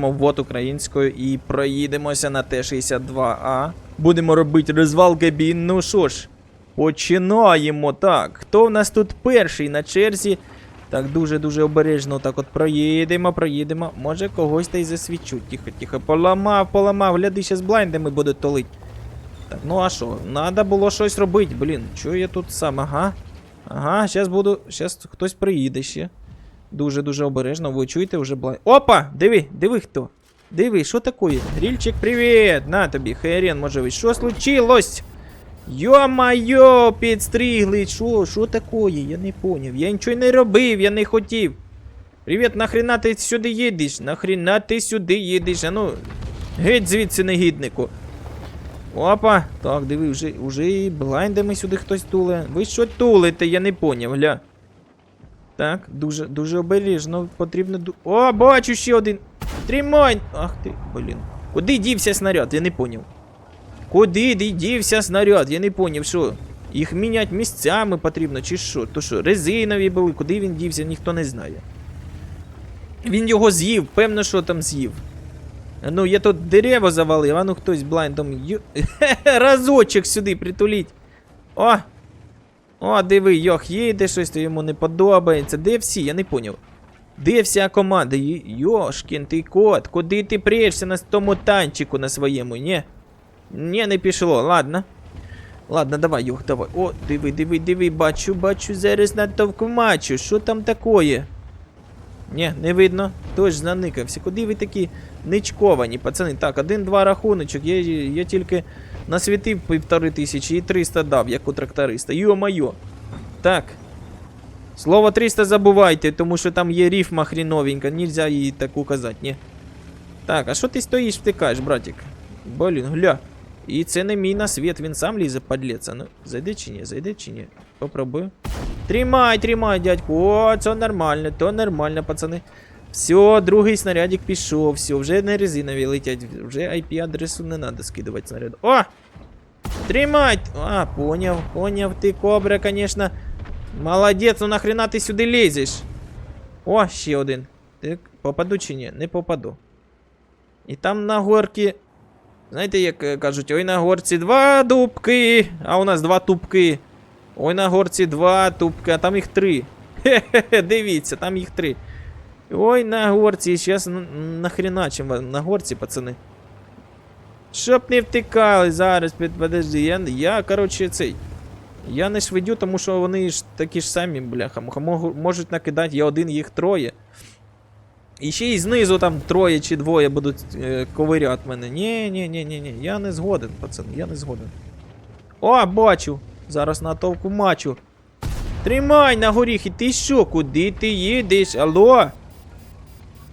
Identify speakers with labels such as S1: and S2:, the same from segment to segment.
S1: Вот українською і проїдемося на Т-62А. Будемо робити розвал кабін. Ну що ж, починаємо. Так, хто в нас тут перший на черзі? Так, дуже-дуже обережно так от проїдемо, проїдемо. Може когось та й засвічу. Тихо, тихо. Поламав, поламав. Гляди, ще з блайндами будуть толить. Так, ну а що? Надо було щось робити, блін. Чого я тут сам? Ага. Ага, зараз буду. Зараз хтось приїде ще. Дуже-дуже обережно, ви чуєте вже блайнд. Опа! Диви, диви хто. Диви, що таке? Грільчик, привіт! На тобі, Херен, може ви. Що случилось? Йо-майо, підстригли. Що, що таке? Я не поняв. Я нічого не робив, я не хотів. Привіт, нахрена ти сюди їдеш? Нахрена ти сюди їдеш? А ну, геть звідси негіднику. Опа, так, диви, вже, вже і блайндами сюди хтось туле. Ви що тулите, я не поняв, гля. Так, дуже, дуже обережно, потрібно. О, бачу ще один. Тримай! Ах ти, блін. Куди дівся снаряд? Я не поняв. Куди ді- дівся снаряд? Я не поняв, що? Їх міняти місцями потрібно, чи що? То що, резинові були, куди він дівся, ніхто не знає. Він його з'їв, певно, що там з'їв. Ну, я тут дерево завалив, а ну хтось блайндом. Разочок сюди притуліть. О! О, диви, йох, їде щось, то йому не подобається. Де всі? Я не поняв. Де вся команда? Йошкін ти кот, куди ти прешся на тому танчику на своєму, ні? Ні, не пішло, ладно. Ладно, давай, йох, давай. О, диви, диви, диви, бачу, бачу, зараз натовкмачу. Що там такое? Ні, не видно. Тож заникався. Куди ви такі ничковані, пацани? Так, один-два рахуночок. Я, я тільки насвітив півтори тисячі і 300 дав, як у тракториста. Йо-майо. Так. Слово 300 забувайте, тому що там є рифма хріновенька, нельзя її так указати, ні. Так, а що ти стоїш, втикаєш, братик? Блін, гля. І це не мій насвіт, він сам лізе, подлець. Ну, зайди чи ні, зайди чи ні. Попробую. Тримай, тримай, дядьку. О, це нормально, то нормально, пацани. Все, другий снарядик пішов, все, вже не резинові летять, вже IP-адресу не треба скидувати снаряд. О! Тримай! А, поняв, поняв, ти кобра, конечно. Молодець, ну нахрена ти сюди лізеш? О, ще один. Так, попаду чи ні? Не попаду. І там на горці. Знаєте, як е, кажуть, ой на горці два дубки, а у нас два тупки. Ой на горці два тупки, а там їх три. Хе-хе, дивіться, там їх три. Ой, на горці, зараз нахреначим вас на горці, пацани. Щоб не втикали зараз, подожди, я, я, коротше, цей. Я не швидю, тому що вони ж такі ж самі, бляха, можуть накидати, я один, їх троє. І ще й знизу там троє чи двоє будуть е, ковиряти мене. Ні, ні, ні, ні, ні, я не згоден, пацан, я не згоден. О, бачу! Зараз натовку мачу. Тримай на горіхи, ти що? Куди ти їдеш? Алло?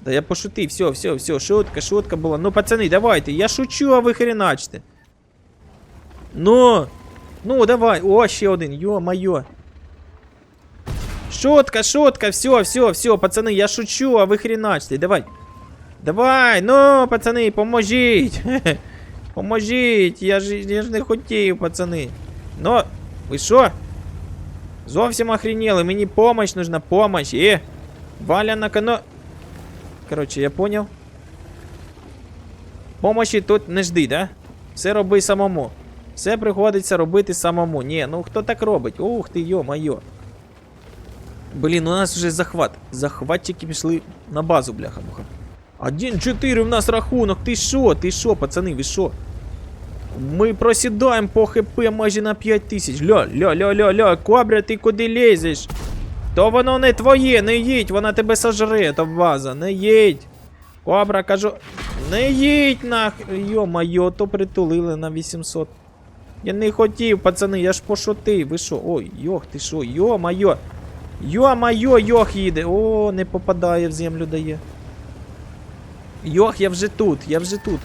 S1: Да я пошутив, все, все, все, шутка, шутка була. Ну, пацани, давайте, я шучу, а ви хреначите. Ну, ну, давай, о, ще один, йо-майо. Шутка, шутка, все, все, все, пацани, я шучу, а ви хреначите, давай. Давай, ну, пацани, поможіть. Поможіть, я ж, я ж не хотів, пацани. Ну, ви що? Зовсім охренели, мені помощь нужна, помощь. Е, Валя на коно... Коротше, я поняв. Помощі тут не жди, да? Все роби самому. Все приходиться робити самому. Ні, ну хто так робить? Ух ти, йо-майо. Блін, у нас вже захват. Захватчики пішли на базу, бляха-муха. 1-4 в нас рахунок. Ти що? Ти що, пацани, ви що? Ми просідаємо по ХП майже на 5 тисяч. Ля, ля, ля, ля, ля, кобра, ти куди лізеш? То воно не твоє, не їдь, вона тебе сожре, та база, не їдь. Кобра, кажу, не їдь нах. Йо-майо, то притулили на 800. Я не хотів, пацани, я ж пошутив. Ви що? Ой, йох, ти що, йо-майо. Йо-майо, йох їде. О, не попадає в землю дає. Йох, я вже тут, я вже тут.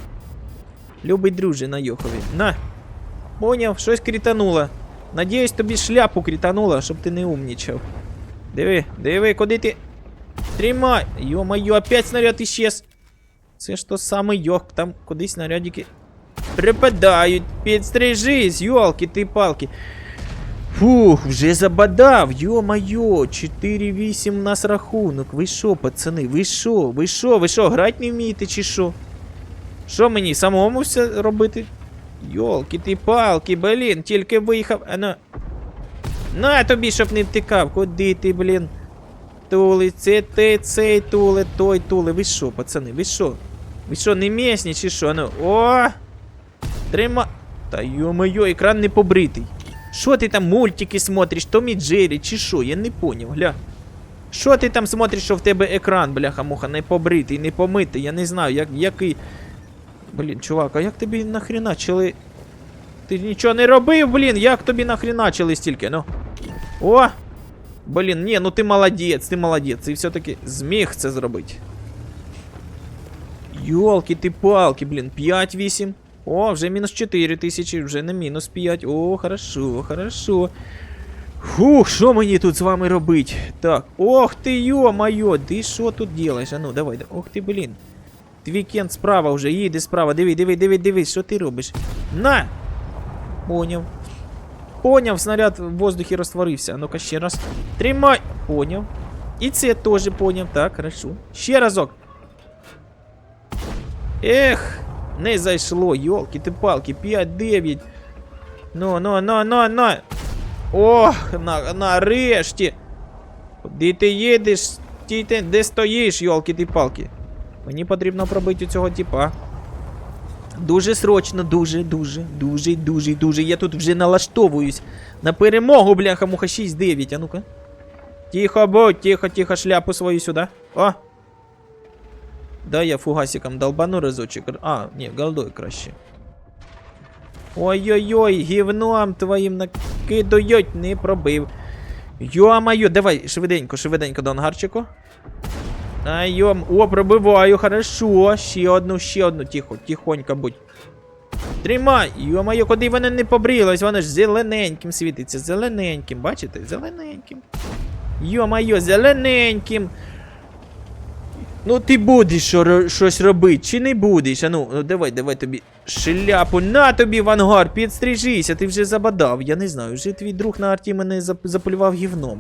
S1: Любий друже на Йохові. На. Поняв, щось крітануло. Надіюсь, тобі шляпу крітануло, щоб ти не умнічав. Диви, диви, куди ти. Тримай! Йо-моє, опять снаряд исчез. Це ж то саме Йох, там кудись снарядики припадають. Підстрижись, йолки ти палки. Фух, вже забадав, йо-майо, 4-8 у нас рахунок. Ви що, пацани, ви що, ви що, ви що, грати не вмієте чи що? Що мені самому все робити? Йолки ти палки, блін, тільки виїхав. А ну. На тобі, щоб не втикав. Куди ти, блін? Тули, це ти, цей туле, той туле. Ви що, пацани, ви що? Ви що, не місні чи що? Ну, о! Трима. Та йо-моє, екран не побритий. Що ти там мультики смотриш, Том і Джері, чи що? Я не поняв, гля. Що ти там смотриш, що в тебе екран, бляха-муха, не побритий, не помитий, я не знаю, як, який. Блін, чувак, а як тобі нахріначили? Ти нічого не робив, блін, як тобі нахріначили стільки, ну? О! Блін, ні, ну ти молодець, ти молодець, ти все-таки зміг це зробити. Йолки ти палки, блін, 5-8. О, вже мінус 4 тисячі, вже не мінус 5. О, хорошо, хорошо. Фух, що мені тут з вами робить? Так, ох ти йо-моє, ти що тут делаєш? А ну, давай, да- ох ти, блін. Твій кент справа вже, їде справа, диви, диви, диви, диви, що ти робиш? На! Поняв. Поняв, снаряд в воздухі розтворився. А ну-ка ще раз. Тримай! Поняв. І це теж поняв. Так, хорошо. Ще разок. Ех, не зайшло, йолки ти палки, 5-9. Ну, ну, ну, ну, ну. Ох, на, нарешті. Куди ти їдеш? Де стоїш, йолки ти палки? Мені потрібно пробити цього типа. Дуже срочно, дуже, дуже, дуже, дуже, дуже. Я тут вже налаштовуюсь на перемогу, бляха, муха 6-9. А ну-ка. Тихо будь, тихо, тихо, шляпу свою сюди. О! Дай я фугасиком долбану разочек. А, ні, голдой краще. Ой-ой-ой, гівном твоїм накидують, не пробив. Йо-моє, давай, швиденько, швиденько до ангарчику. А, йом, о, пробиваю, хорошо. Ще одну, ще одну, тихо, тихонько будь. Тримай! Йо-моє, куди вона не побрілась, вона ж зелененьким світиться, зелененьким, бачите? Зелененьким. Йо-моє, зелененьким. Ну ти будеш що, щось робити, чи не будеш? А ну, ну давай, давай тобі шляпу, на тобі в ангар, підстрижися, ти вже забадав. Я не знаю, вже твій друг на арті мене зап- заполював гівном.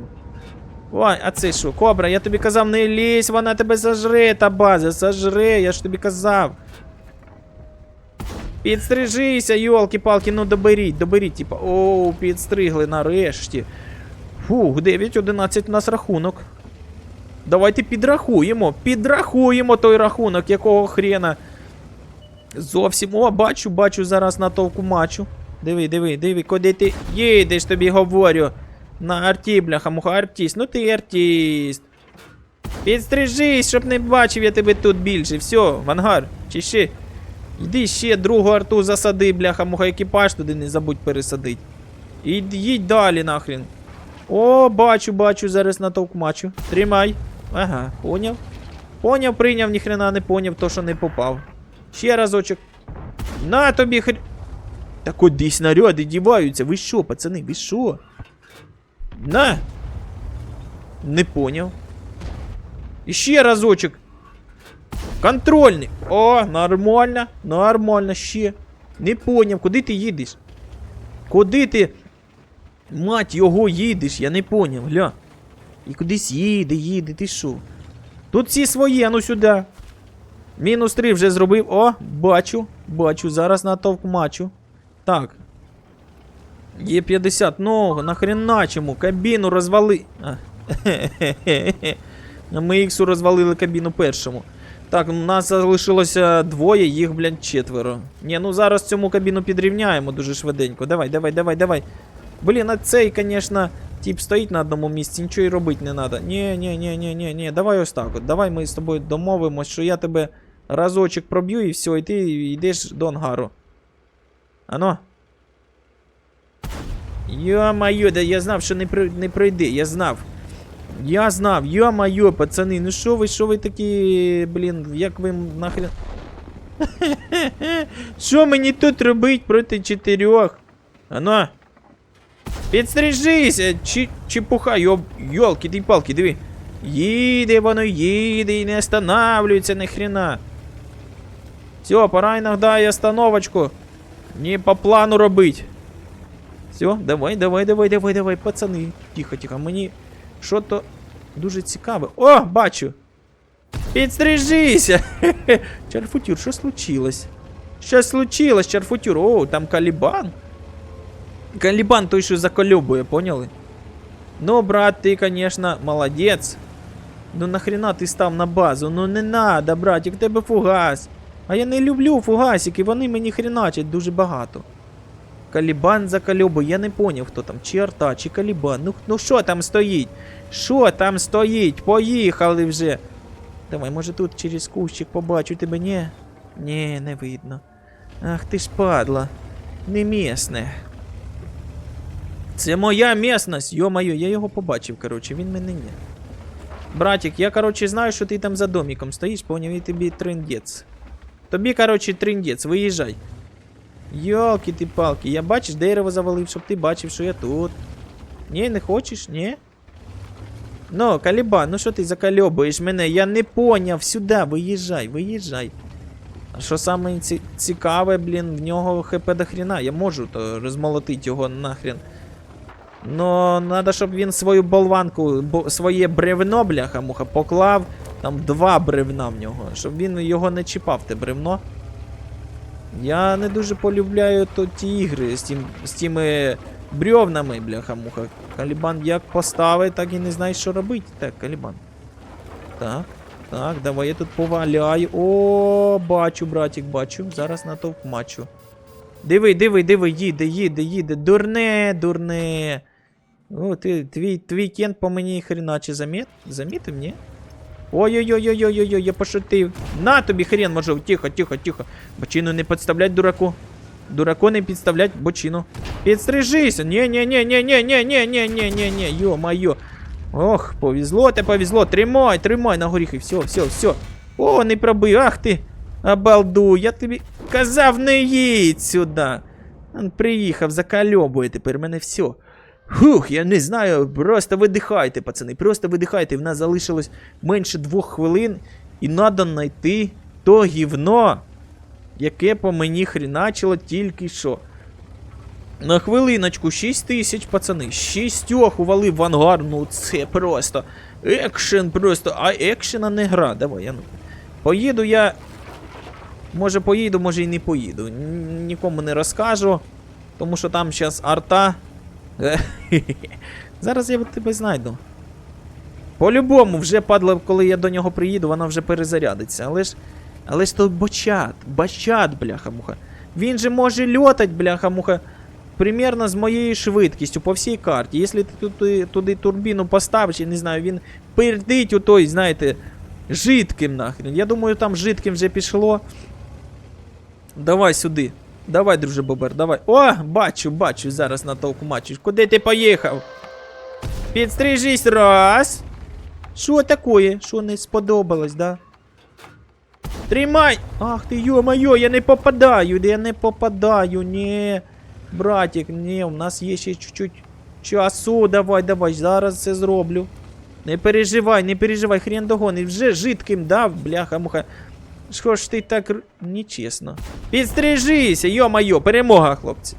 S1: Ой, а це що, кобра, я тобі казав, не лізь, вона тебе сожре, та база, сожре, я ж тобі казав. Підстрижися, йолки-палки, ну доберіть, доберіть, типа. Оу, підстригли нарешті. Фух, 9-11 у нас рахунок. Давайте підрахуємо, підрахуємо той рахунок, якого хрена. Зовсім. О, бачу, бачу зараз натовку мачу. Диви, диви, диви, куди ти їдеш, тобі говорю. На арті, бляха, муха, артист. Ну ти артист. Підстрижись, щоб не бачив я тебе тут більше. Все, в ангар. Чи ще. Йди ще другу арту засади, бляха, муха, екіпаж туди не забудь пересадить. І їдь далі нахрен. О, бачу, бачу, зараз натовк мачу. Тримай. Ага, поняв. Поняв, прийняв, ніхрена не поняв, то що не попав. Ще разочок. На тобі хр... Та куди снаряди діваються? Ви що, пацани, ви що? На! Не поняв. І ще разочок. Контрольний. О, нормально, нормально, ще. Не поняв, куди ти їдеш? Куди ти? Мать його їдеш, я не поняв, гля. І кудись їде, їде, ти що? Тут всі свої, а ну сюди. Мінус 3 вже зробив. О, бачу, бачу, зараз натовп мачу. Так. Є 50, ну, нахрена чому? Кабіну розвали. На MX розвалили кабіну першому. Так, у нас залишилося двоє, їх, блядь, четверо. Ні, ну зараз цьому кабіну підрівняємо дуже швиденько. Давай, давай, давай, давай. Блін, а цей, звісно, тип стоїть на одному місці, нічого й робити не треба. Ні, ні, ні, ні, ні, ні. Давай ось так от. Давай ми з тобою домовимось, що я тебе разочок проб'ю і все, і ти йдеш до ангару. Ано. Йо-моє, да я знав, що не, при... не пройде, я знав. Я знав, йо-моє, пацани, ну що ви, що ви такі, блін, як ви нахрен. Що мені тут робить проти чотирьох? Ано. Підстрижися, чи, чепуха, йоб, йолки ти палки, диви. Їде воно, їде і не останавливається ні хрена. Все, пора іноді остановочку. Не по плану робить. Все, давай, давай, давай, давай, давай, пацани. Тихо, тихо, мені що то дуже цікаве. О, бачу! Підстрижися! Чарфутюр, що случилось? Що случилось, Чарфутюр? О, там Калібан. Калібан той, що закольобує, поняли? Ну, брат, ти, конечно, молодець. Ну нахрена ти став на базу? Ну не надо, братик, тебе фугас. А я не люблю фугасики, вони мені хреначать дуже багато. Калібан закольобує, я не поняв, хто там, чи арта, чи Калібан. Ну, ну що там стоїть? Що там стоїть? Поїхали вже. Давай, може тут через кущик побачу тебе, ні? Ні, не видно. Ах ти ж падла. Не місне. Це моя місність, йо-моє, я його побачив, коротше, він мене ні. Братик, я, коротше, знаю, що ти там за домиком стоїш, поняв, і тобі триндець. Тобі, коротше, триндець, виїжджай. Йолки ти палки, я бачиш, дерево завалив, щоб ти бачив, що я тут. Ні, не хочеш, ні? Ну, Калібан, ну що ти закальобуєш мене? Я не поняв. Сюди, виїжджай, виїжджай. А що саме цікаве, блін, в нього хп до хрена. Я можу то розмолотити його нахрен. Но треба, щоб він свою болванку, бо, своє бревно, бляха муха, поклав. Там два бревна в нього. Щоб він його не чіпав, те бревно. Я не дуже полюбляю то ті ігри з, тим, з тими бревнами, бляха-муха. Калібан як поставить, так і не знає, що робити. Так, Калібан. Так, так, давай я тут поваляю. О, бачу, братик, бачу. Зараз натовп мачу. Диви, диви, диви, їде, їде, їде. Дурне, дурне. О, ти, твій, твій кент по мені хреначе заміт? Замітив, ні? Ой-ой-ой-ой-ой-ой, я пошутив. На тобі хрен можу. Тихо, тихо, тихо. Бочину не підставлять дураку. Дураку не підставлять бочину. Підстрижися. Ні, ні, ні, ні, ні, ні, ні, ні, ні, ні, ні, йо-моє. Ох, повезло, те повезло. Тримай, тримай на горіхи. Все, все, все. О, не пробив. Ах ти. Обалду, я тобі казав, не їдь сюди. Приїхав, закальобує тепер мене все. Фух, я не знаю, просто видихайте, пацани, просто видихайте. В нас залишилось менше двох хвилин, і треба знайти то гівно, яке по мені хріначило тільки що. На хвилиночку, 6 тисяч, пацани. Шістьох увалив в ангар. Ну це просто. Екшен просто. А екшена не гра. Давай, я ну. Поїду я. Може поїду, може і не поїду. Нікому не розкажу. Тому що там зараз арта. Зараз я тебе знайду. По-любому, вже падло, коли я до нього приїду, вона вже перезарядиться. Але ж. Але ж то бочат, бачат, бляха-муха. Він же може льотать, бляха-муха, примерно з моєю швидкістю по всій карті. Якщо ти туди, туди турбіну поставиш, я не знаю, він пердить у той, знаєте, жидким нахрен. Я думаю, там жидким вже пішло. Давай сюди. Давай, друже Бобер, давай. О, бачу, бачу, зараз на толку мачу. Куди ти поїхав? Підстрижись раз. Що таке? Що не сподобалось, да? Тримай! Ах ти, йо-моє, я не попадаю, я не попадаю, ні. Братик, ні, у нас є ще чуть-чуть часу. Давай, давай, зараз це зроблю. Не переживай, не переживай, хрен догони. Вже жидким дав, бляха-муха. Що ж ти так нечесно. Підстрижися, йо-майо, перемога, хлопці.